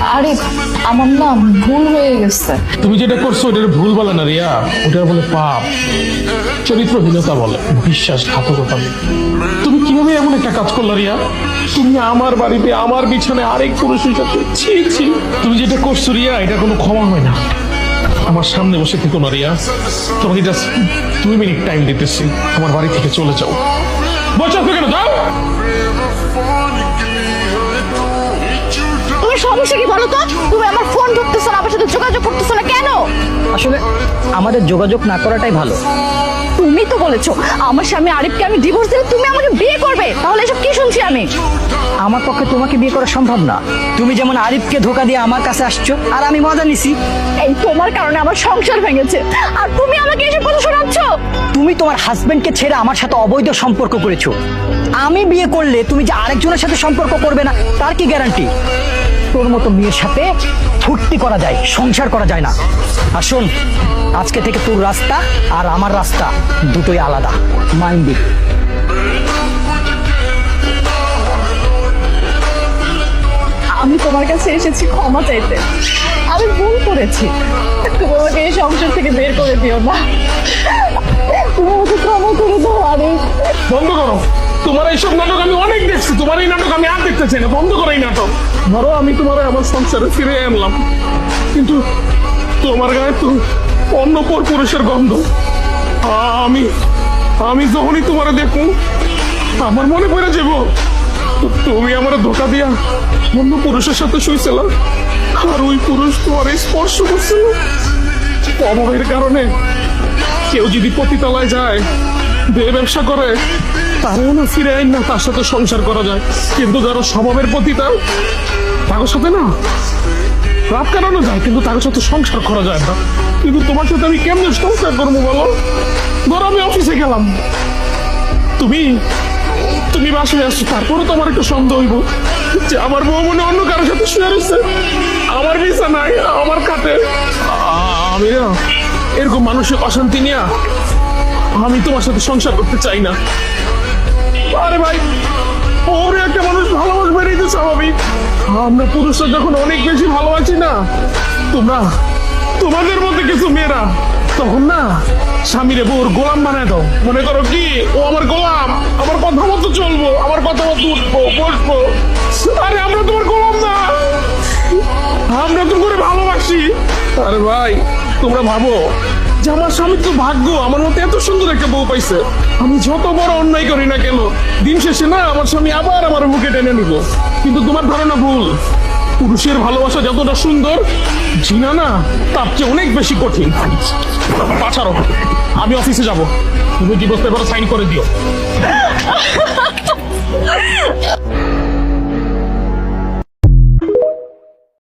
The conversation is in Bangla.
আরে, আমার না ভুল হয়ে গেছে। তুমি যেটা করছ, ওটার ভুল বলে না রিয়া। ওটা বলে পাপ। চরিত্রহীনতা বলে, বিশ্বাসঘাতকতা। তুমি কীভাবে এমন একটা কাজ করলে রিয়া? তুমি আমার বাড়িতে, আমার বিছানে আরেক পুরুষের সাথে, ছি ছি। তুমি যেটা করছ রিয়া, এটা কোনো ক্ষমা হয় না। আমার সামনে বসে থেকো না রিয়া। তোমাকে জাস্ট দুই মিনিট টাইম দিতেছি। আমার বাড়ি থেকে চলে যাও। বসে কেন? যাও! সমস্যা কি বলো তো? তুমি আমার ফোন ধরতেছো না আমার সাথে যোগাযোগ করতেছো না কেন? আসলে আমাদের যোগাযোগ না করাটাই ভালো। তুমি তো বলেছ আমার স্বামী আরিফকে আমি ডিভোর্স দিলে তুমি আমাকে বিয়ে করবে। তাহলে এসব কি শুনছি আমি? আমার পক্ষে তোমাকে বিয়ে করা সম্ভব না। তুমি যেমন আরিফকে ধোকা দিয়ে আমার কাছে আসছো আর আমি মজা নিছি। এই তোমার কারণে আমার সংসার ভেঙেছে। আর তুমি আমাকে এসব কথা শোনাচ্ছ? তুমি তোমার হাজবেন্ডকে ছেড়ে আমার সাথে অবৈধ সম্পর্ক করেছ। আমি বিয়ে করলে তুমি যে আরেকজনের সাথে সম্পর্ক করবে না তার কি গ্যারান্টি তোর মতো মেয়ের সাথে ফুর্তি করা যায় সংসার করা যায় না। আর শোন আজকে থেকে তোর রাস্তা আর আমার রাস্তা দুটোই আলাদা। মাইন্ড ইট আমি তোমার কাছে এসেছি ক্ষমা চাইতে। আমি ভুল করেছি। তুমি আমাকে এই সংসার থেকে বের করে দিও না। তুমি আমাকে ক্ষমা করে দাও আরিফ বন্ধ করো। তোমার এইসব নাটক আমি অনেক দেখছি, তোমার এই নাটক আমি আর দেখতে চাই না, বন্ধ করো এই নাটক। ধরো আমি তোমার আমার সংসারে ফিরে আনলাম কিন্তু তোমার গায়ে তো অন্য পর পুরুষের গন্ধ আমি আমি যখনই তোমার দেখুন, আমার মনে পড়ে যাব, তুমি আমার ধোকা দিয়া অন্য পুরুষের সাথে শুয়েছিল আর ওই পুরুষ তোমার স্পর্শ করছিল। অভাবের কারণে কেউ যদি পতিতালায় যায় বে ব্যবসা করে, তারও না ফিরে আইন না, তার সাথে সংসার করা যায়। কিন্তু যারা স্বভাবের পতিতা তার সাথে না, রাত কাটানো যায়, কিন্তু তার সাথে সংসার করা যায় না। কিন্তু তোমার সাথে আমি কেমনে সংসার করব বলো? ধরো আমি অফিসে গেলাম। তুমি তুমি বাসায় আসছো তারপরে তোমার একটু সন্দেহ হইব যে আমার বউ মনে অন্য কারোর সাথে শুয়ে রয়েছে। আমার বিছা নাই, আমার কাটে আমি এরকম মানসিক অশান্তি নিয়ে আমি তোমার সাথে সংসার করতে চাই না। আরে ভাই, ওরে একটা মানুষ ভালোবাসবে এটাই তো স্বাভাবিক। আমরা পুরুষরা যখন অনেক বেশি ভালোবাসি না, তোমরা, তোমাদের মধ্যে কিছু মেয়েরা, তখন না, স্বামীরে বউর গোলাম বানায় দাও। মনে করো কি, ও আমার গোলাম, আমার কথা মতো চলবো, আমার কথা মতো উঠবো, বসবো। আরে আমরা তোমার গোলাম না। আমরা তো করে ভালোবাসি। আরে ভাই, তোমরা ভাবো যে আমার স্বামী, তো ভাগ্য আমার মতো এত সুন্দর একটা বউ পাইছে। আমি যত বড় অন্যায় করি না কেন, দিন শেষে না আমার স্বামী আবার আমার বুকে টেনে নিব কিন্তু তোমার ধারণা ভুল। পুরুষের ভালোবাসা যতটা সুন্দর, জিনা না, তার চেয়ে অনেক বেশি কঠিন। পাছাড়ো আমি অফিসে যাব। তুমি ডিভোর্স পেপার সাইন করে দিও।